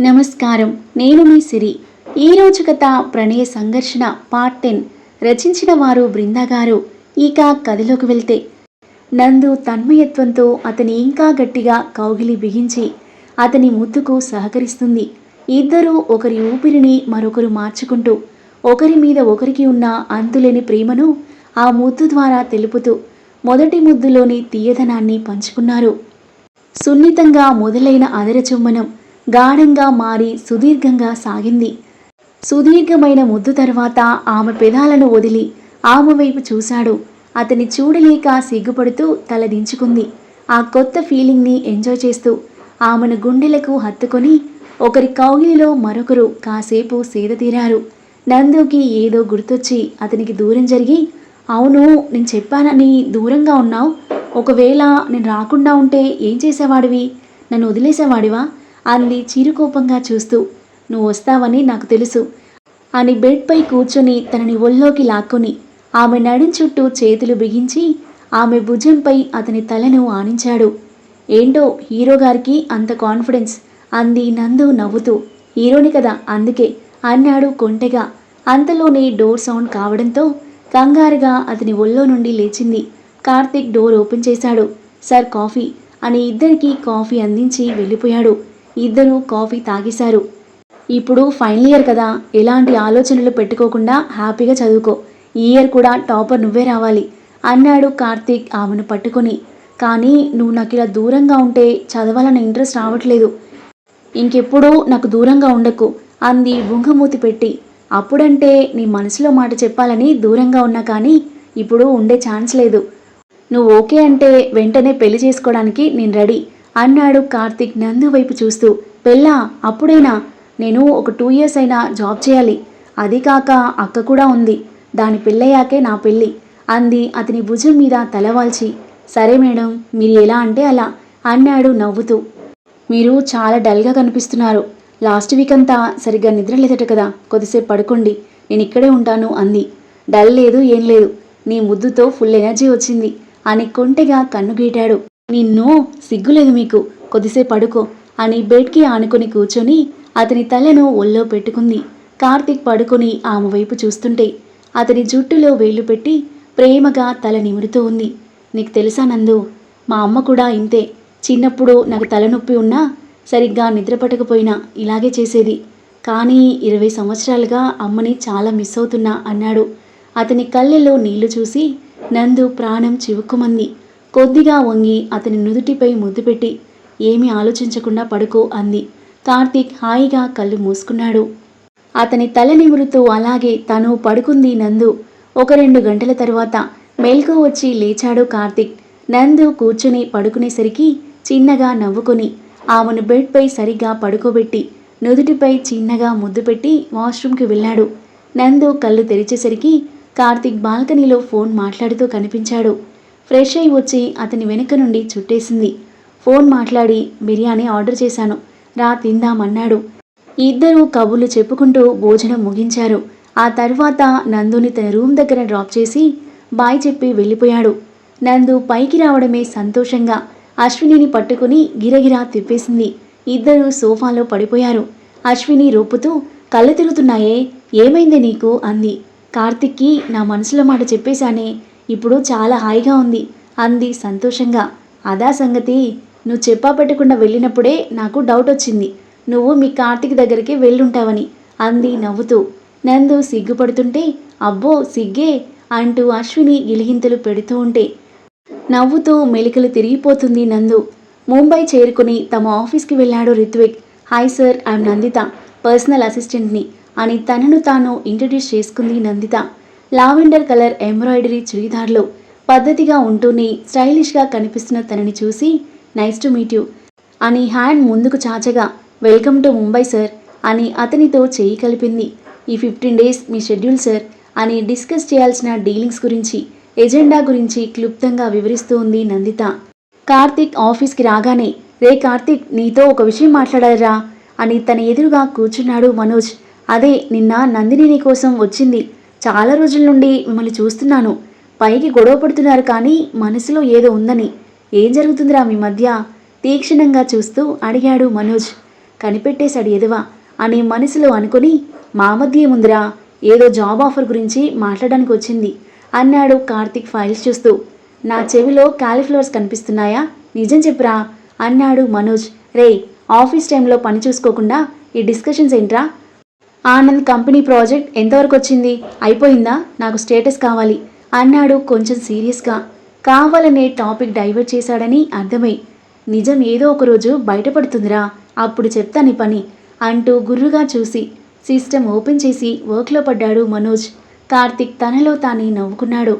నమస్కారం. నేను మీ సిరి. ఈరోజు కథ ప్రణయ సంఘర్షణ పార్ట్ టెన్. రచించిన వారు బృందా గారు. ఇక కథలోకి వెళ్తే. నందు తన్మయత్వంతో అతని ఇంకా గట్టిగా కౌగిలి బిగించి అతని ముద్దుకు సహకరిస్తుంది. ఇద్దరూ ఒకరి ఊపిరిని మరొకరు మార్చుకుంటూ ఒకరి మీద ఒకరికి ఉన్న అంతులేని ప్రేమను ఆ ముద్దు ద్వారా తెలుపుతూ మొదటి ముద్దులోని తీయదనాన్ని పంచుకున్నారు. సున్నితంగా మొదలైన అదరచుమ్మనం గాఢంగా మారి సుదీర్ఘంగా సాగింది. సుదీర్ఘమైన ముద్దు తర్వాత ఆమె పెదాలను వదిలి ఆమె వైపు చూశాడు. అతని చూడలేక సిగ్గుపడుతూ తల దించుకుంది. ఆ కొత్త ఫీలింగ్ని ఎంజాయ్ చేస్తూ ఆమెను గుండెలకు హత్తుకొని ఒకరి కౌగిలిలో మరొకరు కాసేపు సేద తీరారు. నందుకి ఏదో గుర్తొచ్చి అతనికి దూరం జరిగి అవును నేను చెప్పానని దూరంగా ఉన్నావు. ఒకవేళ నేను రాకుండా ఉంటే ఏం చేసేవాడివి? నన్ను వదిలేసేవాడివా? అంది చిరుకోపంగా చూస్తూ. నువ్వు వస్తావని నాకు తెలుసు. అని బెడ్పై కూర్చొని తనని ఒళ్ళోకి లాక్కొని ఆమె నడుం చుట్టూ చేతులు బిగించి ఆమె భుజంపై అతని తలను ఆనించాడు. ఏంటో హీరో గారికి అంత కాన్ఫిడెన్స్ అంది నందు నవ్వుతూ. హీరోని కదా అందుకే అన్నాడు కొంటెగా. అంతలోనే డోర్ సౌండ్ కావడంతో కంగారుగా అతని ఒళ్ళో నుండి లేచింది. కార్తీక్ డోర్ ఓపెన్ చేశాడు. సార్ కాఫీ అని ఇద్దరికీ కాఫీ అందించి వెళ్ళిపోయాడు. ఇద్దరూ కాఫీ తాగేశారు. ఇప్పుడు ఫైనల్ ఇయర్ కదా ఎలాంటి ఆలోచనలు పెట్టుకోకుండా హ్యాపీగా చదువుకో. ఈ ఇయర్ కూడా టాపర్ నువ్వే రావాలి అన్నాడు కార్తీక్ ఆమెను పట్టుకొని. కానీ నువ్వు నాకు ఇలా దూరంగా ఉంటే చదవాలన్న ఇంట్రెస్ట్ రావట్లేదు. ఇంకెప్పుడూ నాకు దూరంగా ఉండకు అంది బుంగమూతి పెట్టి. అప్పుడంటే నీ మనసులో మాట చెప్పాలని దూరంగా ఉన్నా కానీ ఇప్పుడు ఉండే ఛాన్స్ లేదు. నువ్వు ఓకే అంటే వెంటనే పెళ్ళి చేసుకోవడానికి నేను రెడీ. అన్నాడు కార్తిక్ నందు వైపు చూస్తూ. పెళ్ళా అప్పుడైనా? నేను ఒక టూ ఇయర్స్ అయినా జాబ్ చేయాలి. అది కాక అక్క కూడా ఉంది. దాని పెళ్ళయ్యాకే నా పెళ్ళి అంది అతని భుజం మీద తలవాల్చి సరే మేడం మీరు ఎలా అంటే అలా అన్నాడు నవ్వుతూ. మీరు చాలా డల్గా కనిపిస్తున్నారు. లాస్ట్ వీక్ అంతా సరిగ్గా నిద్ర లేదట కదా. కొద్దిసేపు పడుకోండి. నేను ఇక్కడే ఉంటాను అంది. డల్ లేదు ఏం లేదు. నీ ముద్దుతో ఫుల్ ఎనర్జీ వచ్చింది అని కొంటెగా కన్నుగీటాడు నిన్ను సిగ్గులేదు మీకు. కొద్దిసేపు పడుకో అని బెడ్కి ఆనుకొని కూర్చొని అతని తలను ఒళ్ళో పెట్టుకుంది. కార్తీక్ పడుకొని ఆమె వైపు చూస్తుంటే అతని జుట్టులో వేలు పెట్టి ప్రేమగా తల నిమురుతూ ఉంది. నీకు తెలుసా నందు మా అమ్మ కూడా ఇంతే. చిన్నప్పుడు నాకు తలనొప్పి ఉన్నా సరిగ్గా నిద్రపట్టకపోయినా ఇలాగే చేసేది. కానీ ఇరవై సంవత్సరాలుగా అమ్మని చాలా మిస్ అవుతున్నా అన్నాడు. అతని కళ్ళెలో నీళ్ళు చూసి నందు ప్రాణం చివుక్కుమంది. కొద్దిగా వంగి అతని నుదుటిపై ముద్దు పెట్టి ఏమీ ఆలోచించకుండా పడుకో అంది. కార్తీక్ హాయిగా కళ్ళు మూసుకున్నాడు. అతని తల నిమురుతూ అలాగే తను పడుకుంది నందు. ఒక రెండు గంటల తరువాత మేల్కు వచ్చి లేచాడు కార్తీక్. నందు కూర్చుని పడుకునేసరికి చిన్నగా నవ్వుకొని ఆమెను బెడ్పై సరిగ్గా పడుకోబెట్టి నుదుటిపై చిన్నగా ముద్దు పెట్టి వాష్రూమ్కి వెళ్ళాడు. నందు కళ్ళు తెరిచేసరికి కార్తీక్ బాల్కనీలో ఫోన్ మాట్లాడుతూ కనిపించాడు. ఫ్రెష్ అయి వచ్చి అతని వెనుక నుండి చుట్టేసింది. ఫోన్ మాట్లాడి బిర్యానీ ఆర్డర్ చేశాను. రా తిందామన్నాడు. ఇద్దరూ కబుర్లు చెప్పుకుంటూ భోజనం ముగించారు. ఆ తర్వాత నందుని తన రూమ్ దగ్గర డ్రాప్ చేసి బాయ్ చెప్పి వెళ్ళిపోయాడు. నందు పైకి రావడమే సంతోషంగా అశ్వినిని పట్టుకుని గిరగిరా తిప్పేసింది. ఇద్దరూ సోఫాలో పడిపోయారు. అశ్విని రోపుతూ కళ్ళు తిరుగుతున్నాయే ఏమైంది నీకు? అంది. కార్తిక్కి నా మనసులో మాట చెప్పేశానే ఇప్పుడు చాలా హాయిగా ఉంది అంది సంతోషంగా. అదా సంగతి నువ్వు చెప్పా పెట్టకుండా వెళ్ళినప్పుడే నాకు డౌట్ వచ్చింది. నువ్వు మీ కార్తిక్ దగ్గరికి వెళ్ళుంటావని అంది నవ్వుతూ. నందు సిగ్గుపడుతుంటే అబ్బో సిగ్గే అంటూ అశ్విని గిలిగింతలు పెడుతూ ఉంటే. నవ్వుతూ మెలికలు తిరిగిపోతుంది నందు. ముంబై చేరుకుని తమ ఆఫీస్కి వెళ్ళాడు Ritvik. Hi sir I'm Nanditha personal అసిస్టెంట్ని అని తనను తాను ఇంట్రడ్యూస్ చేసుకుంది నందిత. లావెండర్ కలర్ ఎంబ్రాయిడరీ చుడిదార్లో పద్ధతిగా ఉంటూనే స్టైలిష్గా కనిపిస్తున్న తనని చూసి నైస్ టు మీట్ యూ. అని హ్యాండ్ ముందుకు చాచగా వెల్కమ్ టు ముంబై సార్. అని అతనితో చేయి కలిపింది. ఈ ఫిఫ్టీన్ డేస్ మీ షెడ్యూల్ సార్ అని డిస్కస్ చేయాల్సిన డీలింగ్స్ గురించి ఎజెండా గురించి క్లుప్తంగా వివరిస్తూ ఉంది నందిత. కార్తీక్ ఆఫీస్కి రాగానే రే కార్తీక్ నీతో ఒక విషయం మాట్లాడారా అని తన ఎదురుగా కూర్చున్నాడు మనోజ్. అదే నిన్న నందిని నీ కోసం వచ్చింది. చాలా రోజుల నుండి మిమ్మల్ని చూస్తున్నాను. పైకి గొడవ పడుతున్నారు కానీ మనసులో ఏదో ఉందని. ఏం జరుగుతుందిరా మీ మధ్య? తీక్షణంగా చూస్తూ అడిగాడు మనోజ్. కనిపెట్టేశాడు ఎదువా అని మనసులో అనుకుని మా మధ్య ముందురా ఏదో జాబ్ ఆఫర్ గురించి మాట్లాడడానికి వచ్చింది అన్నాడు కార్తిక్ ఫైల్స్ చూస్తూ. నా చెవిలో కాలీఫ్లవర్స్ కనిపిస్తున్నాయా? నిజం చెప్పురా అన్నాడు మనోజ్. రే ఆఫీస్ టైంలో పని చూసుకోకుండా ఈ డిస్కషన్స్ ఏంట్రా? ఆనంద్ కంపెనీ ప్రాజెక్ట్ ఎంతవరకు వచ్చింది? అయిపోయిందా? నాకు స్టేటస్ కావాలి. అన్నాడు కొంచెం సీరియస్గా. కావాలనే టాపిక్ డైవర్ట్ చేశాడని అర్థమై. నిజం ఏదో ఒక రోజు బయటపడుతుందిరా అప్పుడు చెప్తా నీ పని అంటూ గుర్రుగా చూసి సిస్టమ్ ఓపెన్ చేసి వర్క్లో పడ్డాడు మనోజ్. కార్తిక్ తనలో తానే నవ్వుకున్నాడు.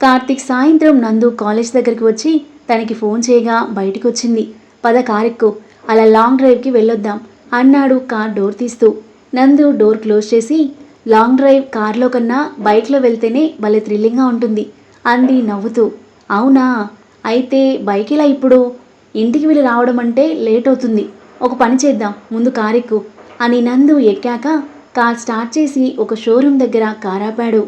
కార్తిక్ సాయంత్రం నందు కాలేజ్ దగ్గరికి వచ్చి తనకి ఫోన్ చేయగా బయటకు వచ్చింది పద కారెక్కు అలా లాంగ్ డ్రైవ్కి వెళ్ళొద్దాం అన్నాడు కార్ డోర్ తీస్తూ. నందు డోర్ క్లోజ్ చేసి లాంగ్ డ్రైవ్ కార్లో కన్నా బైక్లో వెళ్తేనే భలే థ్రిల్లింగ్గా ఉంటుంది. అంది నవ్వుతూ. అవునా? అయితే బైక్ ఇలా ఇప్పుడు? ఇంటికి వెళ్ళి రావడం అంటే లేట్ అవుతుంది. ఒక పని చేద్దాం ముందు కారెక్కు అని నందు ఎక్కాక కార్ స్టార్ట్ చేసి ఒక షోరూమ్ దగ్గర కార్ ఆపాడు.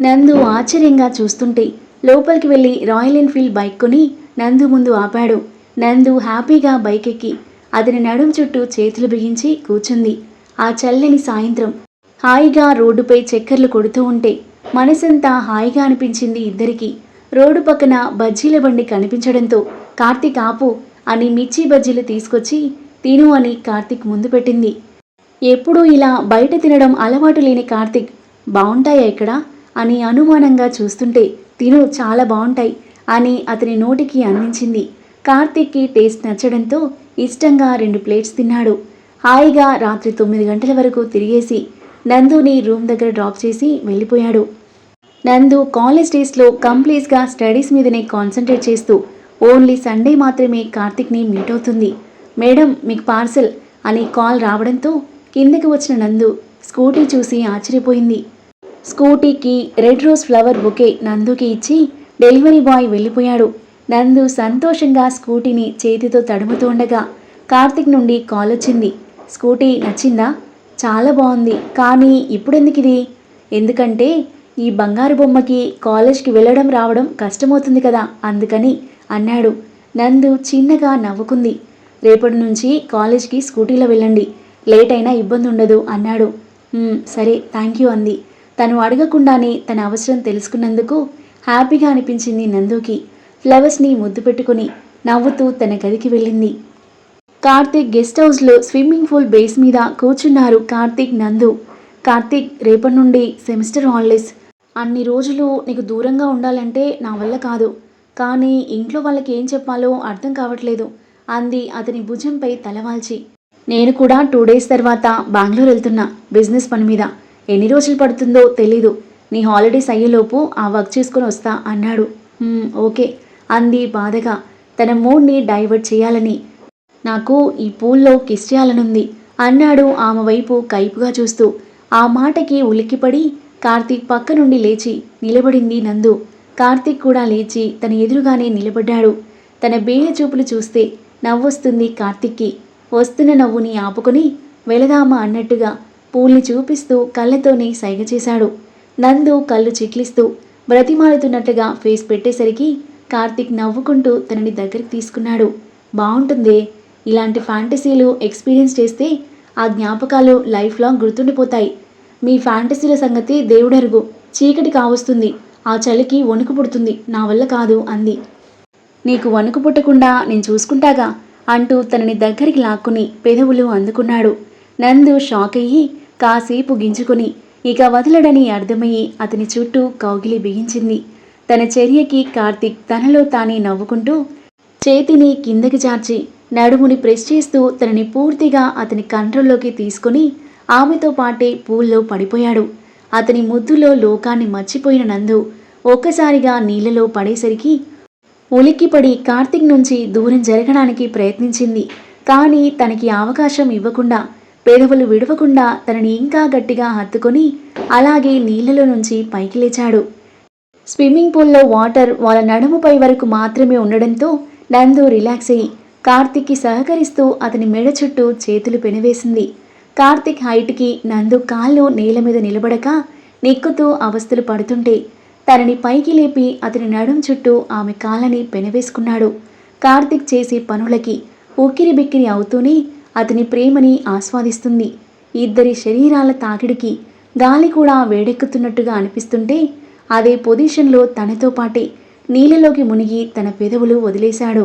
నందు ఆశ్చర్యంగా చూస్తుంటే లోపలికి వెళ్ళి రాయల్ ఎన్ఫీల్డ్ బైక్ కొని నందు ముందు ఆపాడు. నందు హ్యాపీగా బైక్ ఎక్కి అతని నడుం చుట్టూ చేతులు బిగించి కూర్చుంది. ఆ చల్లని సాయంత్రం. హాయిగా రోడ్డుపై చక్కర్లు కొడుతూ ఉంటే మనసంతా హాయిగా అనిపించింది ఇద్దరికి. రోడ్డు పక్కన బజ్జీల బండి కనిపించడంతో కార్తీక్ ఆపు అని మిర్చి బజ్జీలు తీసుకొచ్చి తిను అని కార్తీక్ ముందు పెట్టింది. ఎప్పుడూ ఇలా బయట తినడం అలవాటు లేని కార్తిక్ బాగుంటాయా ఇక్కడ? అని అనుమానంగా చూస్తుంటే తిను చాలా బాగుంటాయి అని అతని నోటికి అందించింది. కార్తిక్కి టేస్ట్ నచ్చడంతో ఇష్టంగా రెండు ప్లేట్స్ తిన్నాడు. హాయిగా రాత్రి తొమ్మిది గంటల వరకు తిరిగేసి నందుని రూమ్ దగ్గర డ్రాప్ చేసి వెళ్ళిపోయాడు. నందు కాలేజ్ డేస్లో కంప్లీట్గా స్టడీస్ మీదనే కాన్సన్ట్రేట్ చేస్తూ ఓన్లీ సండే మాత్రమే కార్తిక్ని మీట్ అవుతుంది. మేడం మీకు పార్సల్ అని కాల్ రావడంతో కిందకి వచ్చిన నందు స్కూటీ చూసి ఆశ్చర్యపోయింది. స్కూటీకి రెడ్ రోజ్ ఫ్లవర్ బొకే నందుకి ఇచ్చి డెలివరీ బాయ్ వెళ్ళిపోయాడు. నందు సంతోషంగా స్కూటీని చేతితో తడుముతూ ఉండగా కార్తిక్ నుండి కాల్ వచ్చింది. స్కూటీ నచ్చిందా? చాలా బాగుంది. కానీ ఇప్పుడెందుకు ఇది ఎందుకంటే ఈ బంగారు బొమ్మకి కాలేజ్కి వెళ్ళడం రావడం కష్టమవుతుంది కదా అందుకని అన్నాడు. నందు చిన్నగా నవ్వుకుంది. రేపటి నుంచి కాలేజ్కి స్కూటీలో వెళ్ళండి. లేట్ అయినా ఇబ్బంది ఉండదు అన్నాడు సరే థ్యాంక్ యూ అంది. తను అడగకుండానే తన అవసరం తెలుసుకున్నందుకు హ్యాపీగా అనిపించింది నందుకి. ఫ్లవర్స్ని ముద్దు పెట్టుకుని నవ్వుతూ తన గదికి వెళ్ళింది. కార్తీక్ గెస్ట్ హౌస్లో స్విమ్మింగ్ పూల్ బేస్ మీద కూర్చున్నారు కార్తీక్ నందు. కార్తీక్ రేపటి నుండి సెమిస్టర్ హాలిడేస్. అన్ని రోజులు నీకు దూరంగా ఉండాలంటే నా వల్ల కాదు. కానీ ఇంట్లో వాళ్ళకి ఏం చెప్పాలో అర్థం కావట్లేదు. అంది అతని భుజంపై తలవాల్చి నేను కూడా టూ డేస్ తర్వాత బెంగళూరు వెళ్తున్నా బిజినెస్ పని మీద. ఎన్ని రోజులు పడుతుందో తెలీదు. నీ హాలిడేస్ అయ్యేలోపు ఆ వర్క్ చేసుకొని వస్తా అన్నాడు. ఓకే అంది బాధగా. తన మూడ్ని డైవర్ట్ చేయాలని నాకు ఈ పూల్లో కిస్ చేయాలనుంది అన్నాడు ఆమె వైపు కైపుగా చూస్తూ. ఆ మాటకి ఉలిక్కిపడి కార్తీక్ పక్క నుండి లేచి నిలబడింది నందు. కార్తీక్ కూడా లేచి తన ఎదురుగానే నిలబడ్డాడు. తన బేల చూపులు చూస్తే నవ్వొస్తుంది కార్తీక్కి. వస్తున్న నవ్వుని ఆపుకొని వెళదామా అన్నట్టుగా పూల్ని చూపిస్తూ కళ్ళతోనే సైగ చేశాడు. నందు కళ్ళు చిట్లిస్తూ బ్రతిమాలుతున్నట్టుగా ఫేస్ పెట్టేసరికి కార్తీక్ నవ్వుకుంటూ తనని దగ్గరికి తీసుకున్నాడు. బాగుంటుందే ఇలాంటి ఫ్యాంటసీలు ఎక్స్పీరియన్స్ చేస్తే ఆ జ్ఞాపకాలు లైఫ్ లాంగ్ గుర్తుండిపోతాయి. మీ ఫ్యాంటసీల సంగతి దేవుడెరుగు. చీకటి కావస్తుంది. ఆ చలికి వణుకు పుడుతుంది. నా వల్ల కాదు అంది. నీకు వణుకు పుట్టకుండా నేను చూసుకుంటాగా? అంటూ తనని దగ్గరికి లాక్కుని పెదవులు అందుకున్నాడు. నందు షాక్ అయ్యి కాసేపు గింజుకుని ఇక వదలడని అర్థమయ్యి అతని చుట్టూ కౌగిలి బిగించింది. తన చర్యకి కార్తీక్ తనలో తానే నవ్వుకుంటూ చేతిని కిందకి చార్చి నడుముని ప్రెస్ చేస్తూ తనని పూర్తిగా అతని కంట్రోల్లోకి తీసుకుని ఆమెతో పాటే పూల్లో పడిపోయాడు. అతని ముద్దులో లోకాన్ని మర్చిపోయిన నందు ఒక్కసారిగా నీళ్ళలో పడేసరికి ఉలిక్కిపడి కార్తీక్ నుంచి దూరం జరగడానికి ప్రయత్నించింది. కానీ తనకి అవకాశం ఇవ్వకుండా పెదవులు విడవకుండా తనని ఇంకా గట్టిగా హత్తుకొని అలాగే నీళ్ళలో నుంచి పైకి లేచాడు. స్విమ్మింగ్ పూల్లో వాటర్ వాళ్ళ నడుముపై వరకు మాత్రమే ఉండడంతో నందు రిలాక్స్ అయ్యి కార్తిక్కి సహకరిస్తూ అతని మెడ చుట్టూ చేతులు పెనవేసింది. కార్తిక్ హైట్కి నందు కాళ్ళు నేల మీద నిలబడక నెక్కుతూ అవస్థలు పడుతుంటే తనని పైకి లేపి అతని నడుం చుట్టూ ఆమె కాళ్ళని పెనవేసుకున్నాడు. కార్తిక్ చేసే పనులకి ఉక్కిరి బిక్కిరి అవుతూనే అతని ప్రేమని ఆస్వాదిస్తుంది. ఇద్దరి శరీరాల తాకిడికి గాలి కూడా వేడెక్కుతున్నట్టుగా అనిపిస్తుంటే అదే పొజిషన్లో తనతో పాటే నీళ్ళలోకి మునిగి తన పెదవులు వదిలేశాడు.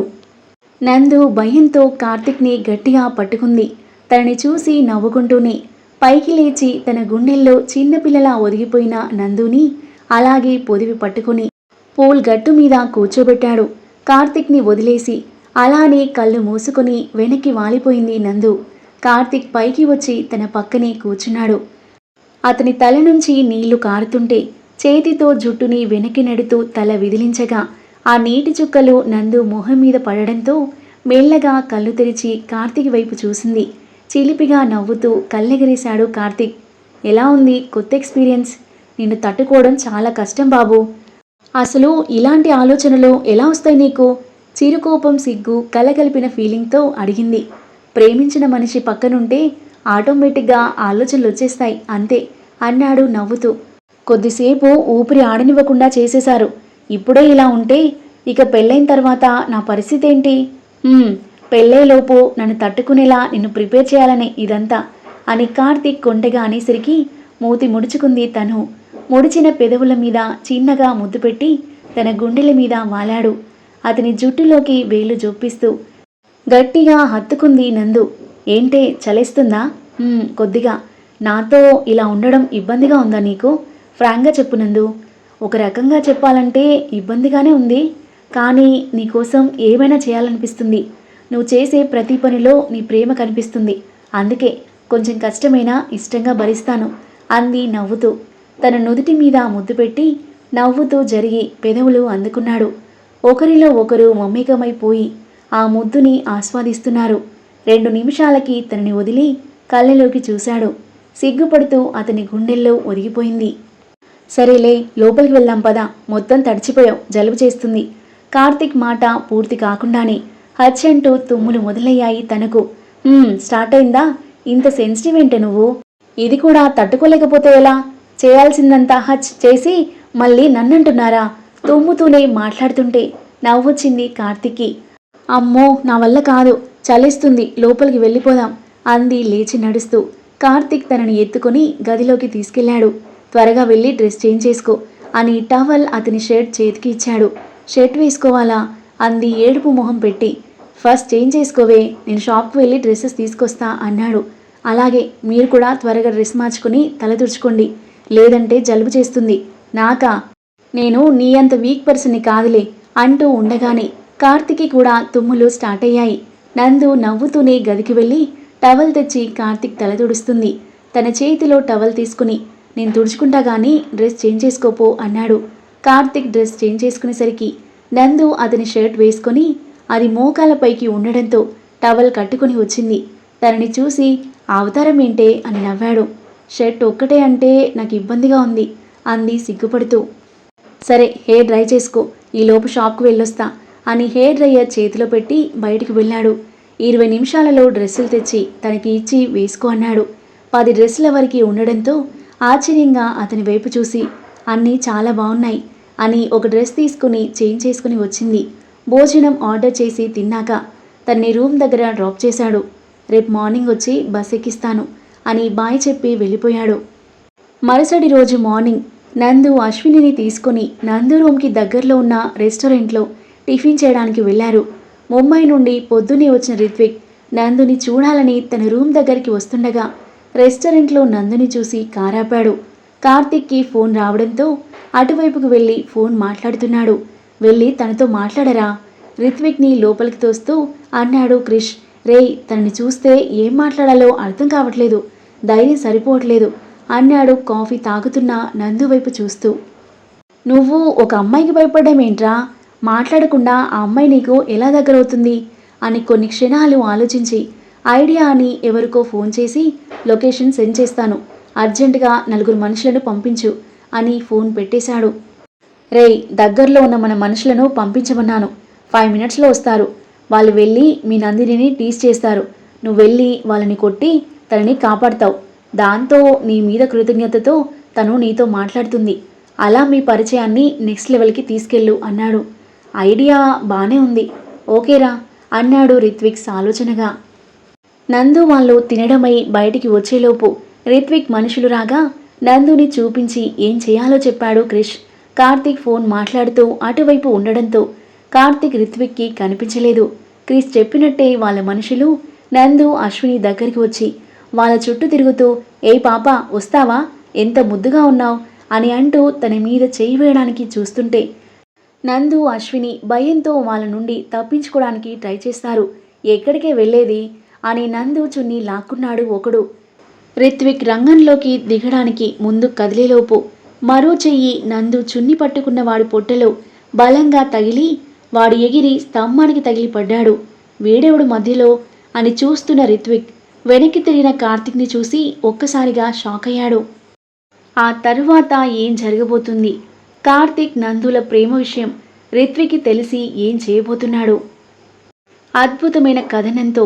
నందు భయంతో కార్తిక్ని గట్టిగా పట్టుకుంది. తనని చూసి నవ్వుకుంటూనే పైకి లేచి తన గుండెల్లో చిన్నపిల్లలా ఒదిగిపోయిన నందుని అలాగే పొదివి పట్టుకుని పూల్ గట్టు మీద కూర్చోబెట్టాడు. కార్తిక్ని వదిలేసి అలానే కళ్ళు మూసుకొని వెనక్కి వాలిపోయింది నందు. కార్తిక్ పైకి వచ్చి తన పక్కనే కూర్చున్నాడు. అతని తల నుంచి నీళ్ళు కారుతుంటే చేతితో జుట్టుని వెనక్కి నెడుతూ తల విదిలించగా ఆ నీటి చుక్కలు నందు మొహం మీద పడడంతో మెల్లగా కళ్ళు తెరిచి కార్తీక్ వైపు చూసింది. చిలిపిగా నవ్వుతూ కళ్ళెగరేశాడు కార్తీక్. ఎలా ఉంది? కొత్త ఎక్స్పీరియన్స్? నిన్ను తట్టుకోవడం చాలా కష్టం బాబు. అసలు ఇలాంటి ఆలోచనలు ఎలా వస్తాయి నీకు? చిరుకోపం సిగ్గు కలగలిపిన ఫీలింగ్తో అడిగింది. ప్రేమించిన మనిషి పక్కనుంటే ఆటోమేటిక్గా ఆలోచనలు వచ్చేస్తాయి అంతే అన్నాడు నవ్వుతూ. కొద్దిసేపు ఊపిరి ఆడనివ్వకుండా చేసేశారు. ఇప్పుడే ఇలా ఉంటే ఇక పెళ్ళైన తర్వాత నా పరిస్థితి ఏంటి? పెళ్ళేలోపు నన్ను తట్టుకునేలా నిన్ను ప్రిపేర్ చేయాలనే ఇదంతా అని కార్తీక్ కొంటెగా అనేసరికి మూతి ముడుచుకుంది తను. ముడిచిన పెదవుల మీద చిన్నగా ముద్దు పెట్టి తన గుండెల మీద వాలాడు. అతని జుట్టులోకి వేలు జొప్పిస్తూ గట్టిగా హత్తుకుంది నందు. ఏంటే చలేస్తుందా? కొద్దిగా. నాతో ఇలా ఉండడం ఇబ్బందిగా ఉందా నీకు? ఫ్రాంక్గా చెప్పు నందు. ఒక రకంగా చెప్పాలంటే ఇబ్బందిగానే ఉంది. కానీ నీకోసం ఏమైనా చేయాలనిపిస్తుంది. నువ్వు చేసే ప్రతి పనిలో నీ ప్రేమ కనిపిస్తుంది. అందుకే కొంచెం కష్టమైనా ఇష్టంగా భరిస్తాను అంది నవ్వుతూ. తన నుదుటి మీద ముద్దు పెట్టి నవ్వుతూ జరిగి పెదవులు అందుకున్నాడు. ఒకరిలో ఒకరు మమ్మేకమైపోయి ఆ ముద్దుని ఆస్వాదిస్తున్నారు. రెండు నిమిషాలకి తనని వదిలి కళ్ళలోకి చూశాడు. సిగ్గుపడుతూ అతని గుండెల్లో ఒరిగిపోయింది. సరేలే లోపలికి వెళ్దాం పద. మొత్తం తడిచిపోయావు జలుబు చేస్తుంది. కార్తిక్ మాట పూర్తి కాకుండానే హచ్ అంటూ తుమ్ములు మొదలయ్యాయి తనకు. స్టార్ట్ అయిందా? ఇంత సెన్సిటివ్ ఏంటే నువ్వు? ఇది కూడా తట్టుకోలేకపోతే ఎలా? చేయాల్సిందంతా హచ్ చేసి మళ్ళీ నన్నంటున్నారా? తుమ్ముతూనే మాట్లాడుతుంటే నవ్వొచ్చింది కార్తిక్కి. అమ్మో నా వల్ల కాదు. చలిస్తుంది. లోపలికి వెళ్ళిపోదాం. అంది లేచి నడుస్తూ. కార్తిక్ తనని ఎత్తుకుని గదిలోకి తీసుకెళ్ళాడు త్వరగా వెళ్ళి డ్రెస్ చేంజ్ చేసుకో అని టవల్ అతని షర్ట్ చేతికి ఇచ్చాడు. షర్ట్ వేసుకోవాలా? అంది ఏడుపు మొహం పెట్టి. ఫస్ట్ చేంజ్ చేసుకోవే నేను షాప్కి వెళ్ళి డ్రెస్సెస్ తీసుకొస్తా అన్నాడు. అలాగే మీరు కూడా త్వరగా డ్రెస్ మార్చుకుని తల తుడుచుకోండి. లేదంటే జలుబు చేస్తుంది. నాకా? నేను నీ అంత వీక్ పర్సన్ని కాదులే అంటూ ఉండగానే కార్తిక్కి కూడా తుమ్ములు స్టార్ట్ అయ్యాయి. నందు నవ్వుతూనే గదికి వెళ్ళి టవల్ తెచ్చి కార్తిక్ తల తుడుస్తుంది. తన చేతిలో టవల్ తీసుకుని నేను తుడుచుకుంటా గానీ డ్రెస్ చేంజ్ చేసుకోపో అన్నాడు. కార్తిక్ డ్రెస్ చేంజ్ చేసుకునేసరికి నందు అతని షర్ట్ వేసుకొని అది మోకాలపైకి ఉండడంతో టవల్ కట్టుకుని వచ్చింది. తనని చూసి అవతారం ఏంటే? అని నవ్వాడు. షర్ట్ ఒక్కటే అంటే నాకు ఇబ్బందిగా ఉంది అంది సిగ్గుపడుతూ. సరే హెయిర్ డ్రై చేసుకో ఈలోపు షాప్కు వెళ్ళొస్తా అని హెయిర్ డ్రైయర్ చేతిలో పెట్టి బయటికి వెళ్ళాడు. ఇరవై నిమిషాలలో డ్రెస్సులు తెచ్చి తనకి ఇచ్చి వేసుకో అన్నాడు. పది డ్రెస్సుల వరకు ఉండడంతో ఆశ్చర్యంగా అతని వైపు చూసి అన్నీ చాలా బాగున్నాయి అని ఒక డ్రెస్ తీసుకుని చేంజ్ చేసుకుని వచ్చింది. భోజనం ఆర్డర్ చేసి తిన్నాక తన్ని రూమ్ దగ్గర డ్రాప్ చేశాడు. రేపు మార్నింగ్ వచ్చి బస్ ఎక్కిస్తాను అని బాయ్ చెప్పి వెళ్ళిపోయాడు. మరుసటి రోజు మార్నింగ్ నందు అశ్వినిని తీసుకుని నందు రూమ్కి దగ్గరలో ఉన్న రెస్టారెంట్లో టిఫిన్ చేయడానికి వెళ్ళారు. ముంబై నుండి పొద్దునే వచ్చిన రిత్విక్ నందుని చూడాలని తన రూమ్ దగ్గరికి వస్తుండగా రెస్టారెంట్లో నందుని చూసి కారాపాడు. కార్తిక్కి ఫోన్ రావడంతో అటువైపుకు వెళ్ళి ఫోన్ మాట్లాడుతున్నాడు. వెళ్ళి తనతో మాట్లాడరా? రిత్విక్ని లోపలికి తోస్తూ అన్నాడు క్రిష్. రేయ్ తనని చూస్తే ఏం మాట్లాడాలో అర్థం కావట్లేదు. ధైర్యం సరిపోవట్లేదు అన్నాడు కాఫీ తాగుతున్న నందు వైపు చూస్తూ. నువ్వు ఒక అమ్మాయికి భయపడ్డామేంట్రా మాట్లాడకుండా ఆ అమ్మాయి నీకు ఎలా దగ్గరవుతుంది? అని కొన్ని క్షణాలు ఆలోచించి ఐడియా అని ఎవరికో ఫోన్ చేసి లొకేషన్ సెండ్ చేస్తాను. అర్జెంటుగా నలుగురు మనుషులను పంపించు అని ఫోన్ పెట్టేశాడు. రేయ్ దగ్గరలో ఉన్న మన మనుషులను పంపించమన్నాను. ఫైవ్ మినిట్స్లో వస్తారు. వాళ్ళు వెళ్ళి మీ నందినిని టీస్ చేస్తారు. నువ్వు వెళ్ళి వాళ్ళని కొట్టి తనని కాపాడతావు. దాంతో నీ మీద కృతజ్ఞతతో తను నీతో మాట్లాడుతుంది. అలా మీ పరిచయాన్ని నెక్స్ట్ లెవెల్కి తీసుకెళ్ళు అన్నాడు. ఐడియా బానే ఉంది. ఓకేరా అన్నాడు రిత్విక్స్ ఆలోచనగా. నందు వాళ్ళు తినడమై బయటికి వచ్చేలోపు రిత్విక్ మనుషులు రాగా నందుని చూపించి ఏం చేయాలో చెప్పాడు క్రిష్. కార్తీక్ ఫోన్ మాట్లాడుతూ అటువైపు ఉండడంతో కార్తీక్ రిత్విక్కి కనిపించలేదు. క్రిష్ చెప్పినట్టే వాళ్ళ మనుషులు నందు అశ్విని దగ్గరికి వచ్చి వాళ్ళ చుట్టూ తిరుగుతూ ఏ పాప వస్తావా? ఎంత ముద్దుగా ఉన్నావు? అని అంటూ తన మీద చేయి వేయడానికి చూస్తుంటే నందు అశ్విని భయంతో వాళ్ళ నుండి తప్పించుకోవడానికి ట్రై చేస్తారు. ఎక్కడికే వెళ్ళేది? అని నందు చున్ని లాక్కున్నాడు ఒకడు. రిత్విక్ రంగంలోకి దిగడానికి ముందు కదిలేలోపు మరో చెయ్యి నందు చున్ని పట్టుకున్న వాడి పొట్టలో బలంగా తగిలి వాడు ఎగిరి స్తంభానికి తగిలి పడ్డాడు వీడెవడు మధ్యలో అని చూస్తున్న రిత్విక్ వెనక్కి తిరిగిన కార్తిక్ని చూసి ఒక్కసారిగా షాక్ అయ్యాడు. ఆ తరువాత ఏం జరగబోతుంది? కార్తిక్ నందుల ప్రేమ విషయం రిత్విక్కి తెలిసి ఏం చేయబోతున్నాడు? అద్భుతమైన కథనంతో